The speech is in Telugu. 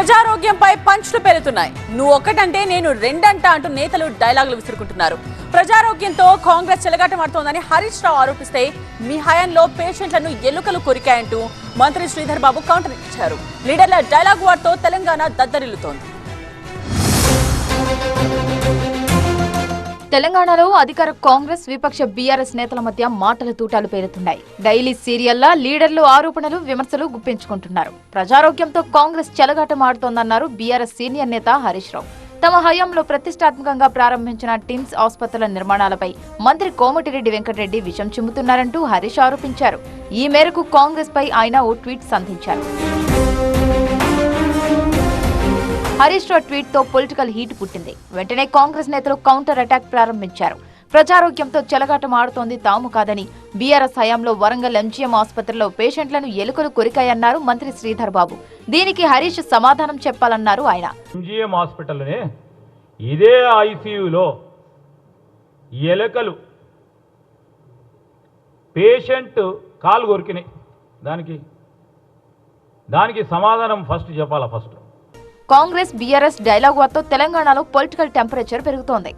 ప్రజారోగ్యంపై పంచ్లు పెరుగుతున్నాయి నువ్వు ఒకటంటే నేను రెండంట అంటూ నేతలు డైలాగులు విసురుకుంటున్నారు. ప్రజారోగ్యంతో కాంగ్రెస్ చెలగాటమాడుతోందని హరీష్ రావు ఆరోపిస్తే మీ హయాంలో పేషెంట్లను ఎలుకలు కొరికాయంటూ మంత్రి శ్రీధర్ బాబు కౌంటర్ ఇచ్చారు. లీడర్ల డైలాగ్ వార్తో తెలంగాణ దద్దరిల్లుతోంది. తెలంగాణలో అధికార కాంగ్రెస్ విపక్ష బీఆర్ఎస్ నేతల మధ్య మాటల తూటాలు పేరుతున్నాయి డైలీ సీరియల్లా లీడర్లు ఆరోపణలు విమర్శలు గుప్పించుకుంటున్నారు. ప్రజారోగ్యంతో కాంగ్రెస్ చెలగాటమాడుతోందన్నారు బీఆర్ఎస్ సీనియర్ నేత హరీష్ రావు. తమ హయాంలో ప్రతిష్టాత్మకంగా ప్రారంభించిన టిమ్స్ ఆసుపత్రుల నిర్మాణాలపై మంత్రి కోమటిరెడ్డి వెంకటరెడ్డి విషం చిమ్ముతున్నారంటూ హరీష్ ఆరోపించారు. ఈ మేరకు కాంగ్రెస్ పై ఆయన ఓ ట్వీట్ సంధించారు. హరీష్ రావు ట్వీట్తో పొలిటికల్ హీట్ పుట్టింది. వెంటనే కాంగ్రెస్ నేతలు కౌంటర్ అటాక్ ప్రారంభించారు. ప్రజారోగ్యంతో చెలగాటం ఆడుతోంది తాము కాదని బీఆర్ఎస్ హయాంలో వరంగల్ ఎంజీఎం ఆసుపత్రిలో పేషెంట్లను ఎలుకలు కొరికాయన్నారు మంత్రి శ్రీధర్ బాబు. దీనికి హరీష్ సమాధానం చెప్పాలన్నారు ఆయన. ఎంజిఎం హాస్పిటల్లోనే ఇదే ఐసీయూలో ఎలకలు పేషెంట్ కాలు కొరికినాయి. దానికి దానికి సమాధానం ఫస్ట్ చెప్పాలా ఫస్ట్? కాంగ్రెస్ బీఆర్ఎస్ డైలాగ్ వార్తో తెలంగాణలో పొలిటికల్ టెంపరేచర్ పెరుగుతోంది.